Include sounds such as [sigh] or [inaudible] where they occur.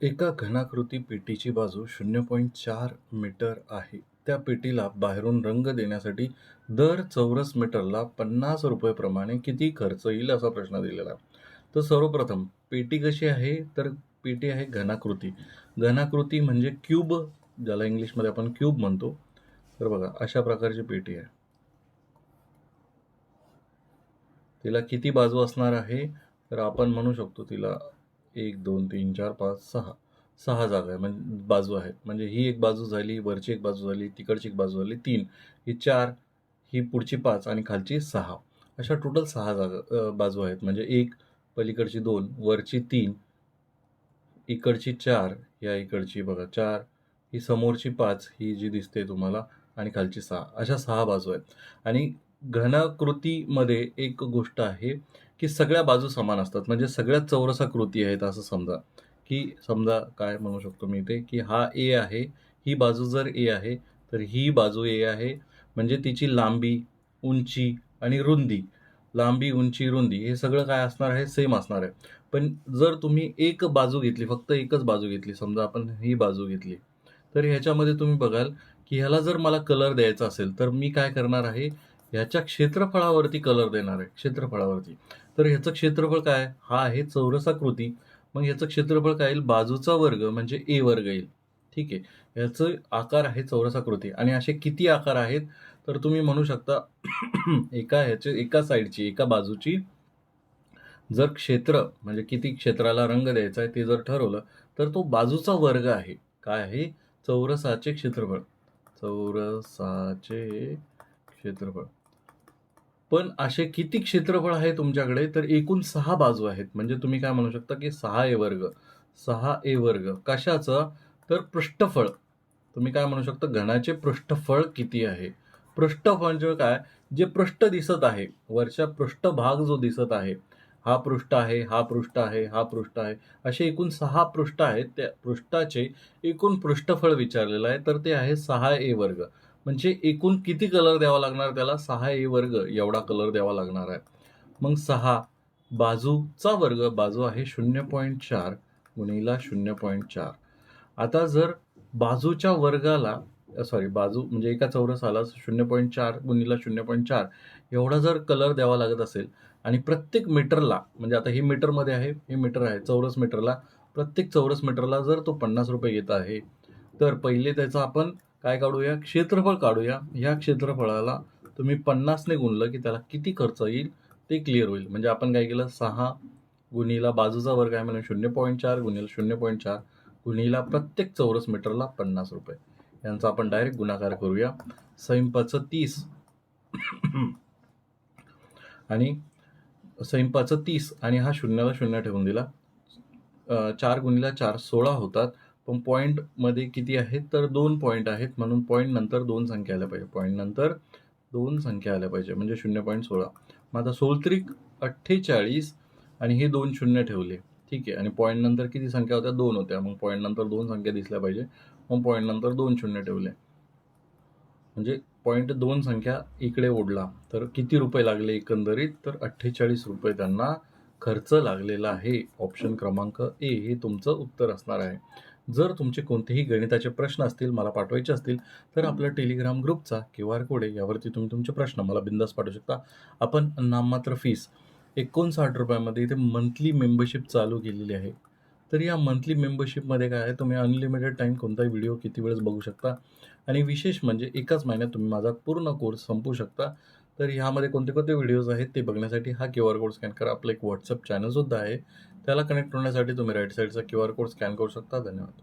एका घनाकृती पेटीची बाजू शून्य पॉईंट चार मीटर आहे. त्या पेटीला बाहेरून रंग देण्यासाठी दर चौरस मीटरला पन्नास रुपयेप्रमाणे किती खर्च येईल असा प्रश्न दिलेला तर सर्वप्रथम पेटी कशी आहे तर पेटी आहे घनाकृती. घनाकृती म्हणजे क्यूब ज्याला इंग्लिशमध्ये आपण क्यूब म्हणतो. तर बघा अशा प्रकारची पेटी आहे. तिला किती बाजू असणार आहे तर आपण म्हणू शकतो तिला एक दोन तीन चार पाच सहा. सहा जागा आहे. म्हणजे बाजू आहेत म्हणजे ही एक बाजू झाली वरची एक बाजू झाली तिकडची एक बाजू झाली तीन. ही चार ही पुढची पाच आणि खालची सहा. अशा टोटल सहा जागा बाजू आहेत. म्हणजे एक पलीकडची दोन वरची तीन इकडची चार या इकडची बघा चार ही समोरची पाच ही जी दिसते तुम्हाला आणि खालची सहा. अशा सहा बाजू आहेत. आणि घनाकृतीमध्ये एक गोष्ट आहे की सगळ्या बाजू समान असतात. म्हणजे सगळ्यात चौरसाकृती आहेत असं समजा. की समजा काय म्हणू शकतो मी ते की हा ए आहे ही बाजू जर ए आहे तर ही बाजू ए आहे. म्हणजे तिची लांबी उंची आणि रुंदी. लांबी उंची रुंदी हे सगळं काय असणार आहे? सेम असणार आहे. पण जर तुम्ही एक बाजू घेतली फक्त एकच बाजू घेतली समजा आपण ही बाजू घेतली तर ह्याच्यामध्ये तुम्ही बघाल की ह्याला जर मला कलर द्यायचा असेल तर मी काय करणार आहे? ह्याच्या क्षेत्रफळावरती कलर देणार आहे क्षेत्रफळावरती. तर ह्याचं क्षेत्रफळ काय? हा आहे चौरसाकृती मग ह्याचं क्षेत्रफळ काय येईल? बाजूचा वर्ग म्हणजे ए वर्ग येईल. ठीक आहे. ह्याचं आकार आहे चौरसाकृती आणि असे किती आकार आहेत? तर तुम्ही म्हणू शकता [clears throat] एका ह्याचे एका साईडची एका बाजूची जर क्षेत्र म्हणजे किती क्षेत्राला रंग द्यायचा आहे ते जर ठरवलं तर तो बाजूचा वर्ग आहे. काय आहे? चौरसाचे क्षेत्रफळ. चौरसाचे क्षेत्रफळ. पण असे किती क्षेत्रफळ आहे तुमच्याकडे? तर एकूण सहा बाजू आहेत. म्हणजे तुम्ही काय म्हणू शकता की सहा ए वर्ग. सहा ए वर्ग. कशाचं? तर पृष्ठफळ. तुम्ही काय म्हणू शकता? घनाचे पृष्ठफळ किती आहे? पृष्ठफळ म्हणजे काय? जे पृष्ठ दिसत आहे. वरच्या पृष्ठभाग जो दिसत आहे हा पृष्ठ आहे हा पृष्ठ आहे हा पृष्ठ आहे. असे एकूण सहा पृष्ठ आहेत. त्या पृष्ठाचे एकूण पृष्ठफळ विचारलेलं आहे. तर ते आहे सहा ए वर्ग. म्हणजे एकूण किती कलर द्यावा लागणार त्याला? सहा ए वर्ग एवढा कलर द्यावा लागणार आहे. मग सहा बाजूचा वर्ग बाजू आहे शून्य पॉईंट चार गुणीला शून्य पॉईंट चार. आता जर बाजूच्या वर्गाला सॉरी बाजू म्हणजे एका चौरसाला शून्य पॉईंट चार गुणीला शून्य पॉईंट चार एवढा जर कलर द्यावा लागत असेल आणि प्रत्येक मीटरला म्हणजे आता हे मीटरमध्ये आहे हे मीटर आहे चौरस मीटरला प्रत्येक चौरस मीटरला जर तो पन्नास रुपये घेत आहे तर पहिले त्याचा आपण काय काढूया? क्षेत्रफळ काढूया. ह्या क्षेत्रफळाला तुम्ही पन्नासने गुणलं की त्याला किती खर्च येईल ते क्लिअर होईल. म्हणजे आपण काय केलं? सहा गुणीला बाजूचा वर्ग आहे म्हणून शून्य पॉईंट चार गुणीला शून्य पॉईंट चार गुणीला प्रत्येक चौरस मीटरला पन्नास रुपये. यांचा आपण डायरेक्ट गुणाकार करूया. सैंपाचं तीस. आणि सैंपाचं तीस आणि हा शून्याला शून्य ठेवून दिला. चार गुणीला चार सोळा होतात. पण पॉईंटमध्ये किती आहेत? तर दोन पॉईंट आहेत. म्हणून पॉईंट नंतर दोन संख्या आल्या पाहिजे. पॉईंट नंतर दोन संख्या आल्या पाहिजे. म्हणजे शून्य पॉईंट सोळा. मग आता सोलत्रिक अठ्ठेचाळीस आणि हे दोन शून्य ठेवले. ठीक आहे. आणि पॉईंट नंतर किती संख्या होत्या? दोन होत्या. मग पॉईंट नंतर दोन संख्या दिसल्या पाहिजे. मग पॉईंट नंतर दोन शून्य ठेवले. म्हणजे पॉईंट दोन संख्या इकडे ओढला. तर किती रुपये लागले एकंदरीत? तर अठ्ठेचाळीस रुपये त्यांना खर्च लागलेला आहे. ऑप्शन क्रमांक ए हे तुमचं उत्तर असणार आहे. जर तुमचे कोणतेही गणिताचे प्रश्न असतील मला पाठवायचे असतील तर आपल्या टेलिग्राम ग्रुपचा क्यू आर कोड आहे यावरती तुम्ही तुमचे प्रश्न मला बिंदास पाठवू शकता. आपण नाममात्र फीस एकोणसाठ रुपयामध्ये इथे मंथली मेंबरशिप चालू केलेली आहे. तर या मंथली मेंबरशिपमध्ये काय आहे तुम्ही अनलिमिटेड टाईम कोणताही व्हिडिओ किती वेळेस बघू शकता. आणि विशेष म्हणजे एकाच महिन्यात तुम्ही माझा पूर्ण कोर्स संपवू शकता. तर ह्यामध्ये कोणते कोणते व्हिडिओज आहेत ते बघण्यासाठी हा क्यू आर कोड स्कॅन करा. आपलं एक व्हॉट्सअप चॅनलसुद्धा आहे. त्याला कनेक्ट होण्यासाठी तुम्ही राईट साईडचा क्यू आर कोड स्कॅन करू शकता. धन्यवाद.